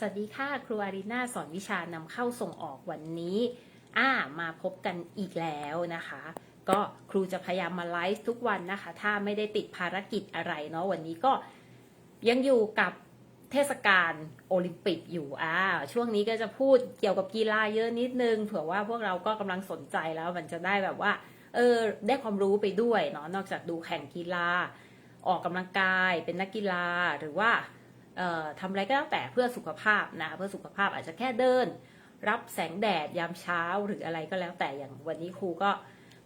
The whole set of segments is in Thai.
สวัสดีค่ะครูอารีนาสอนวิชานำเข้าส่งออกวันนี้อ่ามาพบกันอีกแล้วนะคะ ก็ครูจะพยายามมาไลฟ์ทุกวันนะคะ ถ้าไม่ได้ติดภารกิจอะไรเนาะวันนี้ก็ยังอยู่กับเทศกาลโอลิมปิกอยู่อ่าช่วงนี้ก็จะพูดเกี่ยวกับกีฬาเยอะนิดนึงเผื่อว่าพวกเราก็กำลังสนใจแล้วมันจะได้แบบว่าเออได้ความรู้ไปด้วยเนาะนอกจากดูแข่งกีฬาออกกำลังกายเป็นนักกีฬาหรือว่า ทำอะไรก็แล้วแต่เพื่อสุขภาพนะเพื่อสุขภาพอาจจะแค่เดิน รับแสงแดดยามเช้าหรืออะไรก็แล้วแต่อย่างวันนี้ครูก็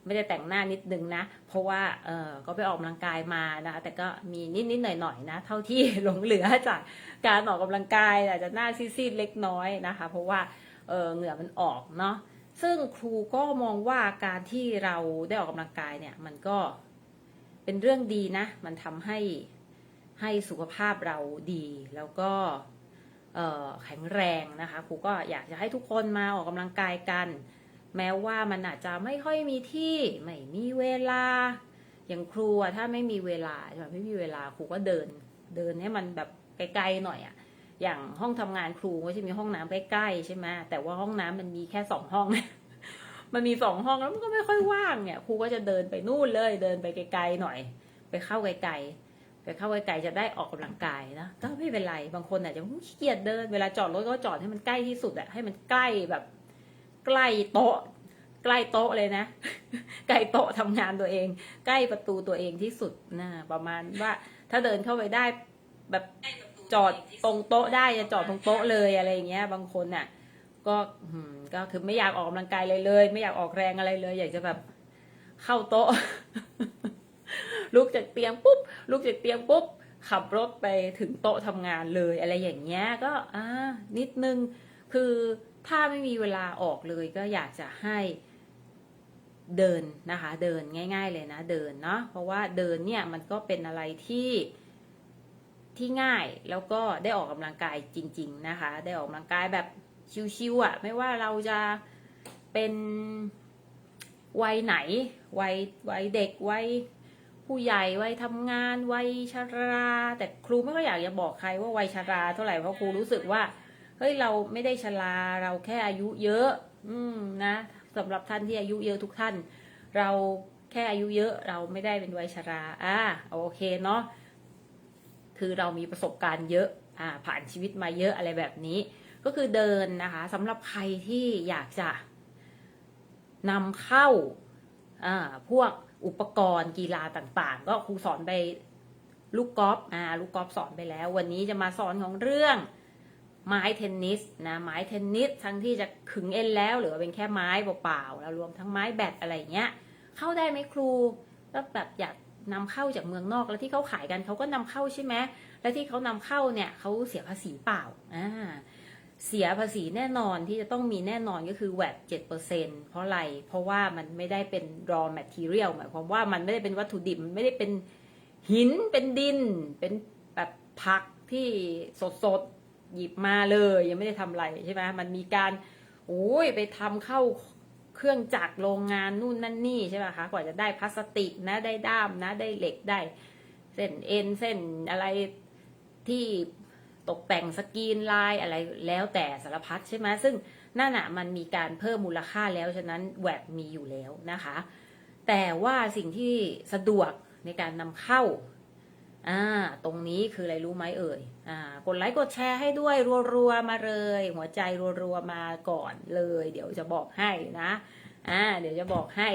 ไม่ได้แต่งหน้านิดนึงนะ เพราะว่าเออก็ไปออกกำลังกายมานะแต่ก็มีนิดนิดหน่อยหน่อยนะ เท่าที่หลงเหลือจากการออกกำลังกายอาจจะหน้าซีดๆเล็กน้อยนะคะ เพราะว่าเออเหงื่อมันออกเนาะซึ่งครูก็มองว่าการที่เราได้ออกกำลังกายเนี่ย มันก็เป็นเรื่องดีนะ มันทำให้ ให้สุขภาพเราดี แล้วก็แข็งแรงนะคะครูก็อยากจะให้ทุกคนมาออกกำลังกายกัน แม้ว่ามันอาจจะไม่ค่อยมีที่ไม่มีเวลาอย่างครูอะถ้าไม่มีเวลาใช่ไหมไม่มีเวลาครูก็เดิน เดินให้มันแบบไกลๆหน่อยอะอย่างห้องทำงานครูก็จะมีห้องน้ำใกล้ๆใช่ไหมแต่ว่าห้องน้ำมันมีแค่สองห้อง มันมีสองห้องแล้วมันก็ไม่ค่อยว่างเนี่ยครูก็จะเดินไปนู่นเลย เดินไปไกลๆหน่อย ไปเข้าไกลๆ ไปเข้าไกลๆจะได้ออกกำลังกายนะก็ไม่เป็นไรบางคนอาจจะขี้เกียจเดิน เวลาจอดรถก็จอดให้มันใกล้ที่สุดอะให้มันใกล้แบบ ใกล้โต๊ะ ใกล้โต๊ะเลยนะ ใกล้โต๊ะทำงานตัวเอง ใกล้ประตูตัวเองที่สุดนะประมาณว่าถ้าเดินเข้าไปได้แบบจอดตรงโต๊ะได้จะจอดตรงโต๊ะเลยอะไรอย่างเงี้ย บางคนน่ะ ก็ก็คือไม่อยากออกกำลังกายเลยเลย ไม่อยากออกแรงอะไรเลย อยากจะแบบเข้าโต๊ะ ลุกจากเตียงปุ๊บลุกจากเตียงปุ๊บขับรถไปถึงโต๊ะทำงานเลยอะไรอย่างเงี้ยก็อ่านิดนึงคือถ้าไม่มีเวลาออกเลยก็อยากจะให้เดินนะคะ เดินง่าย ๆเลยนะ เดินเนาะเพราะว่าเดินเนี่ยมันก็เป็นอะไรที่ที่ง่ายแล้วก็ได้ออกกำลังกายจริง ๆ นะคะ ได้ออกกำลังกายแบบชิวๆอะ่ะ ไม่ว่าเราจะเป็นวัยไหนวัยวัยเด็กวัย ผู้ใหญ่วัยทำงานวัยชรา แต่ครูไม่ก็อยากจะบอกใครว่าวัยชราเท่าไหร่เพราะครูรู้สึกว่าเฮ้ยเราไม่ได้ชราเราแค่อายุเยอะ อืมนะสำหรับท่านที่อายุเยอะทุกท่าน เราแค่อายุเยอะเราไม่ได้เป็นวัยชราอ่าโอเคเนาะคือเรามีประสบการณ์เยอะอ่าผ่านชีวิตมาเยอะอะไรแบบนี้ ก็คือเดินนะคะสำหรับใครที่อยากจะนำเข้าอ่าพวก อุปกรณ์กีฬาต่างๆ ก็ครูสอนไปลูกกอล์ฟอ่าลูกกอล์ฟสอนไปแล้ว วันนี้จะมาสอนของเรื่องไม้เทนนิสนะไม้เทนนิสทั้งที่จะขึงเอ็นแล้วหรือว่าเป็นแค่ไม้เปล่าๆแล้วรวมทั้งไม้แบตอะไรเงี้ย เข้าได้ไหมครูแล้วแบบอยากนำเข้าจากเมืองนอกแล้วที่เขาขายกันเขาก็นำเข้าใช่ไหมแล้วที่เขานำเข้าเนี่ยเขาเสียภาษีเปล่าอ่า เสียภาษีแน่นอนที่จะต้องมีแน่นอนก็คือแวดเจ็ดเปอร์เซ็นเพราะอะไร เพราะว่ามันไม่ได้เป็น raw material หมายความว่ามันไม่ได้เป็นวัตถุดิบมันไม่ได้เป็นหินเป็นดิน เป็นแบบผักที่สดๆหยิบมาเลย ยังไม่ได้ทำอะไรใช่ไหมมันมีการโอ้ยไปทำเข้าเครื่องจักรโรงงานนู่นนั่นนี่ใช่ไหมคะกว่าจะได้พลาสติกนะได้ด้ามนะได้เหล็กได้ เส้นเอ็นเส้นอะไรที่ ตกแต่งสกรีนลายอะไรแล้วแต่สารพัดใช่ไหมซึ่งนั่นอะมันมีการเพิ่มมูลค่าแล้วฉะนั้นแวดมีอยู่แล้วนะคะ แต่ว่าสิ่งที่สะดวกในการนำเข้าอ่าตรงนี้คืออะไรรู้ไหมเอ่ยอ่ากดไลค์กดแชร์ให้ด้วยรัวๆมาเลย หัวใจรัวๆมาก่อนเลย เดี๋ยวจะบอกให้นะอ่าเดี๋ยวจะบอกให้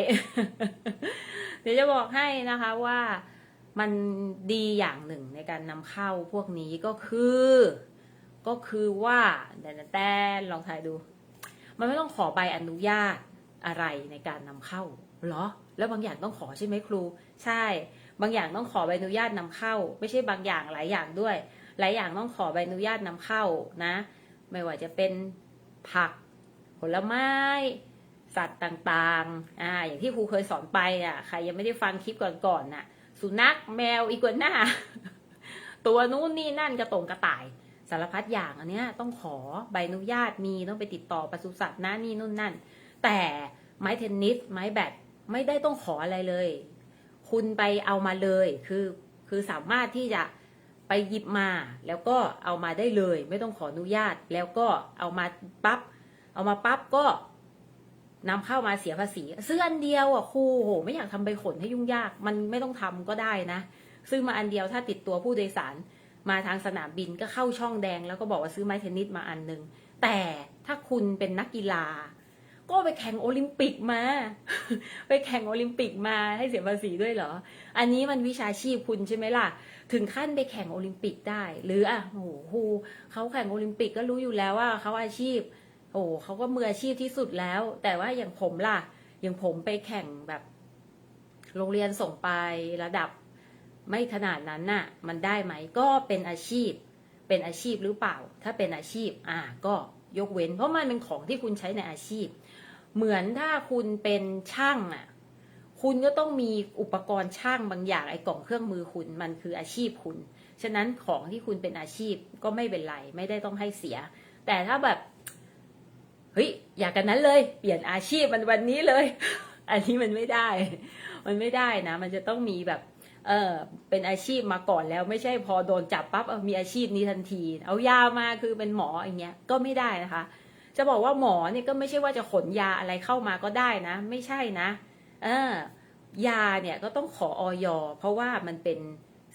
เดี๋ยวจะบอกให้นะคะว่า มันดีอย่างหนึ่งในการนำเข้าพวกนี้ก็คือ ก็คือว่าแต่แต่ลองทายดู มันไม่ต้องขอใบอนุญาตอะไรในการนำเข้าเหรอ แล้วบางอย่างต้องขอใช่ไหมครู ใช่ บางอย่างต้องขอใบอนุญาตนำเข้า ไม่ใช่บางอย่างหลายอย่างด้วย หลายอย่างต้องขอใบอนุญาตนำเข้านะ ไม่ว่าจะเป็นผัก ผลไม้สัตว์ต่างๆ อ่า อย่างที่ครูเคยสอนไปอะ ใครยังไม่ได้ฟังคลิปก่อนๆน่ะ สุนัขแมวอีกัวน่าตัวนู้นนี่นั่นกระตงกระต่าย สารพัดอย่างอันเนี้ยต้องขอใบอนุญาตมีต้องไปติดต่อปศุสัตว์นะนี่นู่นนั่น แต่ไม้เทนนิสไม้แบดไม่ได้ต้องขออะไรเลย คุณไปเอามาเลยคือคือสามารถที่จะไปหยิบมาแล้วก็เอามาได้เลย ไม่ต้องขออนุญาตแล้วก็เอามาปั๊บเอามาปั๊บก็ นำเข้ามาเสียภาษีซื้ออันเดียวอะครูโหไม่อยากทำใบขนให้ยุ่งยาก มันไม่ต้องทำก็ได้นะ ซื้อมาอันเดียวถ้าติดตัวผู้โดยสารมาทางสนามบินก็เข้าช่องแดง แล้วก็บอกว่าซื้อไม้เทนนิสมาอันหนึ่งแต่ถ้าคุณเป็นนักกีฬา ก็ไปแข่งโอลิมปิกมา ไปแข่งโอลิมปิกมาให้เสียภาษีด้วยเหรอ อันนี้มันวิชาชีพคุณใช่ไหมล่ะ ถึงขั้นไปแข่งโอลิมปิกได้ หรืออะโอ้โหเขาแข่งโอลิมปิกก็รู้อยู่แล้วว่าเขาอาชีพ โอ้เขาก็มืออาชีพที่สุดแล้ว แต่ว่าอย่างผมล่ะ อย่างผมไปแข่งแบบ โรงเรียนส่งไประดับไม่ขนาดนั้นน่ะ มันได้ไหมก็เป็นอาชีพ เป็นอาชีพหรือเปล่า ถ้าเป็นอาชีพ อ่า ก็ยกเว้น เพราะมันเป็นของที่คุณใช้ในอาชีพ เหมือนถ้าคุณเป็นช่างอะ คุณก็ต้องมีอุปกรณ์ช่างบางอย่างไอ้กล่องเครื่องมือคุณมันคืออาชีพคุณ ฉะนั้นของที่คุณเป็นอาชีพก็ไม่เป็นไร ไม่ได้ต้องให้เสีย แต่ถ้าแบบ เฮ้ยอยากกันนั้นเลย เปลี่ยนอาชีพมันวันนี้เลย อันนี้มันไม่ได้ มันไม่ได้นะ มันจะต้องมีแบบ เออเป็นอาชีพมาก่อนแล้ว ไม่ใช่พอโดนจับปั๊บเออมีอาชีพนี้ทันที เอายามาคือเป็นหมออย่างเงี้ยก็ไม่ได้นะคะ จะบอกว่าหมอเนี่ยก็ไม่ใช่ว่าจะขนยาอะไรเข้ามาก็ได้นะ ไม่ใช่นะ เออยาเนี่ยก็ต้องขอออยเพราะว่ามันเป็น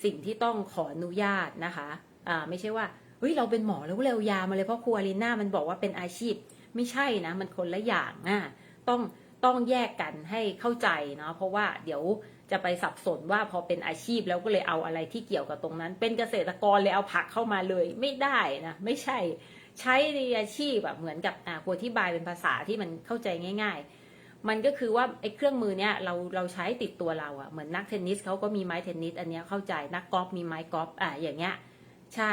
สิ่งที่ต้องขออนุญาตนะคะ อ่าไม่ใช่ว่าเฮ้ยเราเป็นหมอแล้วเร็วยามาเลยเพราะครูอารีนามันบอกว่าเป็นอาชีพ ไม่ใช่นะมันคนละอย่างอะต้องต้องแยกกันให้เข้าใจเนาะเพราะว่าเดี๋ยวจะไปสับสนว่าพอเป็นอาชีพแล้วก็เลยเอาอะไรที่เกี่ยวกับตรงนั้น เป็นเกษตรกรเลยเอาผักเข้ามาเลยไม่ได้นะไม่ใช่ใช้ในอาชีพแบบเหมือนกับอ่าครูอธิบายเป็นภาษาที่มันเข้าใจง่าย ๆ มันก็คือว่าไอ้เครื่องมือเนี้ยเราเราใช้ติดตัวเราอะเหมือนนักเทนนิสเขาก็มีไม้เทนนิสอันเนี้ยเข้าใจนักกอล์ฟมีไม้กอล์ฟอะอย่างเงี้ยใช่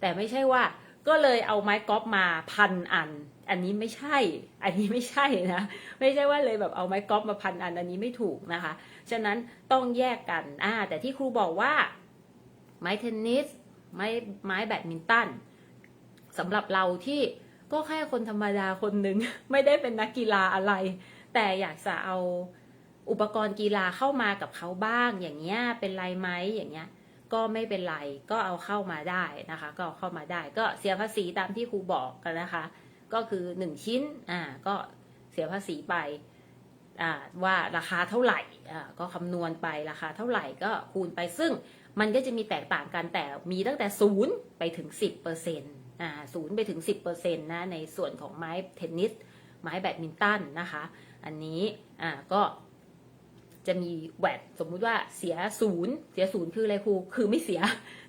แต่ไม่ใช่ว่า ก็เลยเอาไม้กอล์ฟมาพันอัน อันนี้ไม่ใช่ อันนี้ไม่ใช่นะ ไม่ใช่ว่าเลยแบบเอาไม้กอล์ฟมาพันอัน อันนี้ไม่ถูกนะคะ ฉะนั้นต้องแยกกันอ่าแต่ที่ครูบอกว่า ไม้เทนนิส ไม้ไม้แบดมินตันสำหรับเราที่ก็แค่คนธรรมดาคนหนึ่งไม่ได้เป็นนักกีฬาอะไร แต่อยากจะเอาอุปกรณ์กีฬาเข้ามากับเขาบ้างอย่างเงี้ยเป็นไรไหมอย่างเงี้ย ก็ไม่เป็นไร ก็เอาเข้ามาได้นะคะ ก็เอาเข้ามาได้ ก็เสียภาษีตามที่ครูบอกกันนะคะ ก็คือ1ชิ้นอ่าก็เสียภาษีไปอ่าว่าราคาเท่าไหร่อ่าก็คำนวณไปราคาเท่าไหร่ก็คูณไปซึ่งมันก็จะมีแตกต่างกันแต่มีตั้งแต่ศูนย์ไปถึง10%เปอร์เซ็นต์อ่าศูนย์ไปถึง10%นะในส่วนของไม้เทนนิสไม้แบดมินตันนะคะ อันนี้อ่าก็ จะมีแวดสมมุติว่าเสียศูนย์เสียศูนย์คืออะไรครูคือไม่เสีย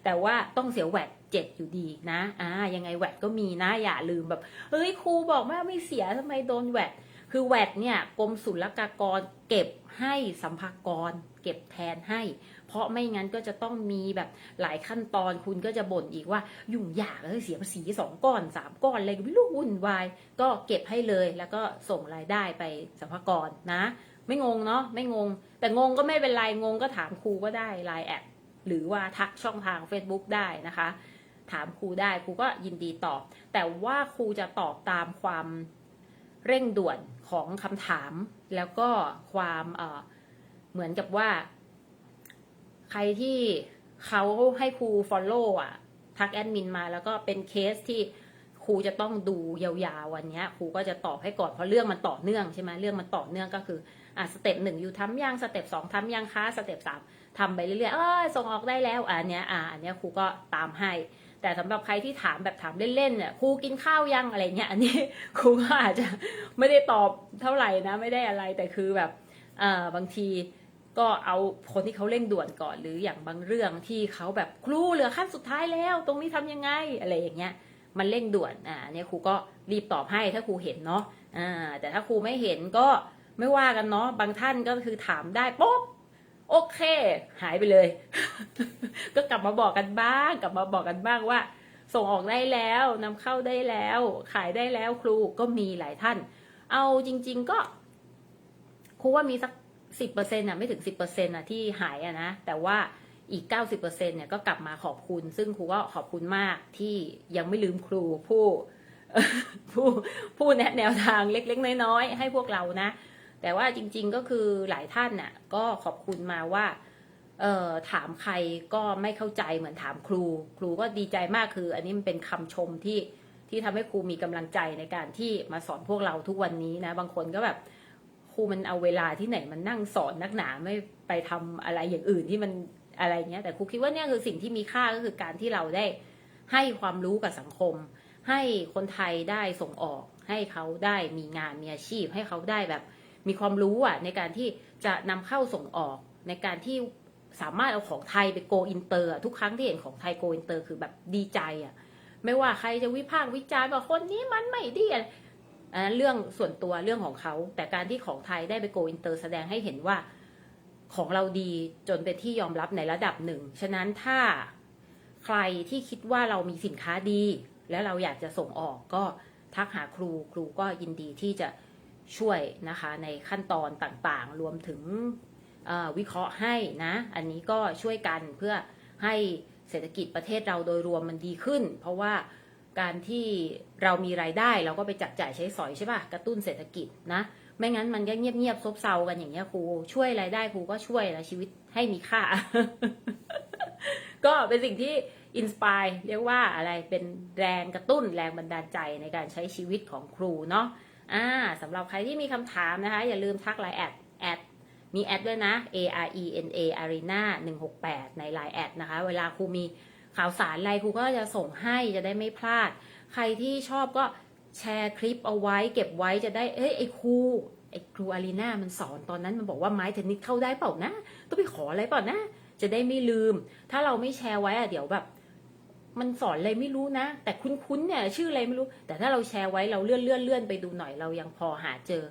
แต่ว่าต้องเสียแวดเจ็ดอยู่ดีนะอ่ายังไงแวดก็มีนะอย่าลืมแบบเฮ้ยครูบอกว่าไม่เสียทำไมโดนแวดคือแวดเนี่ยกรมศุลกากรเก็บให้สัมภากร เก็บแทนให้ เพราะไม่งั้นก็จะต้องมีแบบหลายขั้นตอนคุณก็จะบ่นอีกว่า ยุ่งยากเลยเสียภาษีสองก้อนสามก้อนอะไรก็ไม่รู้วุ่นวาย ก็เก็บให้เลยแล้วก็ส่งรายได้ไปสัมภากรนะ ไม่งงเนาะไม่งง แต่งงก็ไม่เป็นไรงงก็ถามครูก็ได้ไลน์แอดหรือว่าทักช่องทาง Facebook ได้นะคะ ถามครูได้ครูก็ยินดีตอบ แต่ว่าครูจะตอบตามความเร่งด่วนของคำถาม แล้วก็ความเเหมือนกับว่า ใครที่เขาให้ครู follow อะทักแอดมินมาแล้วก็เป็นเคสที่ครูจะต้องดูยาวๆวันนี้ครูก็จะตอบให้ก่อนเพราะเรื่องมันต่อเนื่องใช่ไหมเรื่องมันต่อเนื่องก็คือ อะสเต็ปหนึ่งอยู่ทำยังสเต็ปสองทำยังคะสเต็ปสามทำไปเรื่อยๆเออส่งออกได้แล้วอันเนี้ยอะอันเนี้ยครูก็ตามให้ แต่สำหรับใครที่ถามแบบถามเล่นๆเนี่ยครูกินข้าวยังอะไรเงี้ยอันนี้ครูก็อาจจะไม่ได้ตอบเท่าไหร่นะไม่ได้อะไรแต่คือแบบเอ่อบางทีก็เอาคนที่เขาเร่งด่วนก่อนหรืออย่างบางเรื่องที่เขาแบบครูเหลือขั้นสุดท้ายแล้ว ตรงนี้ทำยังไงอะไรอย่างเงี้ยมันเร่งด่วนอ่าเนี่ยครูก็รีบตอบให้ถ้าครูเห็นเนาะอ่าแต่ถ้าครูไม่เห็นก็ ไม่ว่ากันเนาะบางท่านก็คือถามได้ปุ๊บโอเค หายไปเลย ก็กลับมาบอกกันบ้าง กลับมาบอกกันบ้างว่า ส่งออกได้แล้วนำเข้าได้แล้ว ขายได้แล้วครูก็มีหลายท่าน เอาจริง ๆ ก็ครูว่ามีสักสิบเปอร์เซ็นต์อะไม่ถึงสิบเปอร์เซ็นต์อะที่หายอะนะแต่ว่าอีกเก้าสิบเปอร์เซ็นต์เนี่ยก็กลับมาขอบคุณ ซึ่งครูก็ขอบคุณมากที่ยังไม่ลืมครูผู้ผู้ผู้แนะแนวทางเล็ก ๆ น้อยๆให้พวกเรานะ แต่ว่าจริง ๆก็คือหลายท่านน่ะก็ขอบคุณมาว่าเอ่อถามใครก็ไม่เข้าใจเหมือนถามครู ครูก็ดีใจมากคือ อันนี้มันเป็นคำชมที่ที่ทำให้ครูมีกำลังใจในการที่มาสอนพวกเราทุกวันนี้นะ บางคนก็แบบครูมันเอาเวลาที่ไหนมันนั่งสอนนักหนาไม่ไปทำอะไรอย่างอื่นที่มันอะไรเงี้ยแต่ครูคิดว่าเนี่ยคือสิ่งที่มีค่าก็คือการที่เราได้ให้ความรู้กับสังคม ให้คนไทยได้ส่งออก ให้เขาได้มีงานมีอาชีพ ให้เขาได้แบบ มีความรู้อะในการที่จะนำเข้าส่งออกในการที่สามารถเอาของไทยไปโกอินเตอร์ทุกครั้งที่เห็นของไทยโกอินเตอร์คือแบบดีใจอะไม่ว่าใครจะวิพากษ์วิจารณ์ว่าคนนี้มันไม่ดีอันนั้นเรื่องส่วนตัวเรื่องของเขา แต่การที่ของไทยได้ไปโกอินเตอร์แสดงให้เห็นว่าของเราดีจนเป็นที่ยอมรับในระดับหนึ่ง ฉะนั้นถ้าใครที่คิดว่าเรามีสินค้าดี แล้วเราอยากจะส่งออกก็ทักหาครูครูก็ยินดีที่จะ ช่วยนะคะในขั้นตอนต่างๆ รวมถึงวิเคราะห์ให้นะ อันนี้ก็ช่วยกันเพื่อให้เศรษฐกิจประเทศเราโดยรวมมันดีขึ้น เพราะว่าการที่เรามีรายได้เราก็ไปจับจ่ายใช้สอยใช่ป่ะกระตุ้นเศรษฐกิจนะไม่งั้นมันก็เงียบๆซบเซากันอย่างเงี้ยครูช่วยรายได้ครูก็ช่วยแล้วชีวิตให้มีค่า ก็เป็นสิ่งที่อินสปายเรียกว่าอะไรเป็นแรงกระตุ้นแรงบันดาลใจในการใช้ชีวิตของครูเนาะ อ่าสำหรับใครที่มีคำถามนะคะ อย่าลืมทักไลน์แอดแอดมีแอดด้วยนะ A R E N A Arena 168 ในไลน์แอดนะคะ เวลาครูมีข่าวสารอะไรครูก็จะส่งให้จะได้ไม่พลาด ใครที่ชอบก็แชร์คลิปเอาไว้เก็บไว้จะได้ เอ้ยไอ้ครูไอ้ครูอารีนามันสอนตอนนั้นมันบอกว่าไม้เทนนิสเข้าได้เปล่านะ ต้องไปขออะไรเปล่านะ จะได้ไม่ลืม ถ้าเราไม่แชร์ไว้อะเดี๋ยวแบบ มันสอนอะไรไม่รู้นะ แต่คุ้นๆเนี่ยชื่ออะไรไม่รู้ แต่ถ้าเราแชร์ไว้เราเลื่อนเลื่อนเลื่อนไปดูหน่อยเรายังพอหาเจอ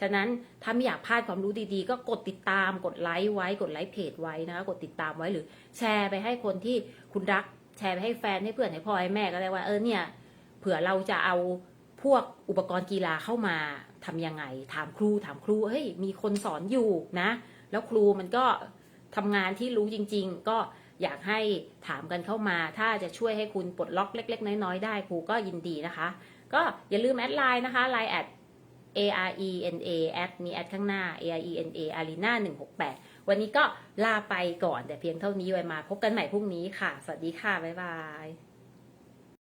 ฉะนั้นถ้าไม่อยากพลาดความรู้ดีๆ ก็กดติดตามกดไลค์ไว้กดไลค์เพจไว้นะคะกดติดตามไว้หรือ แชร์ไปให้คนที่คุณรัก แชร์ไปให้แฟนให้เพื่อนให้พ่อให้แม่ก็ได้ว่าเออเนี่ยเผื่อเราจะเอาพวกอุปกรณ์กีฬาเข้ามาทำยังไง ถามครูถามครูเฮ้ยมีคนสอนอยู่นะ แล้วครูมันก็ทำงานที่รู้จริง ๆ ก็ อยากให้ถามกันเข้ามา ถ้าจะช่วยให้คุณปลดล็อกเล็ก ๆ น้อยๆได้ครูก็ยินดีนะคะ ก็อย่าลืมแอดไลน์นะคะไลน์แอด A R E N A แอดมีแอดข้างหน้า A R E N A Arena 168 วันนี้ก็ลาไปก่อนแต่เพียงเท่านี้ไว้มาพบกันใหม่พรุ่งนี้ค่ะ สวัสดีค่ะ บ๊ายบาย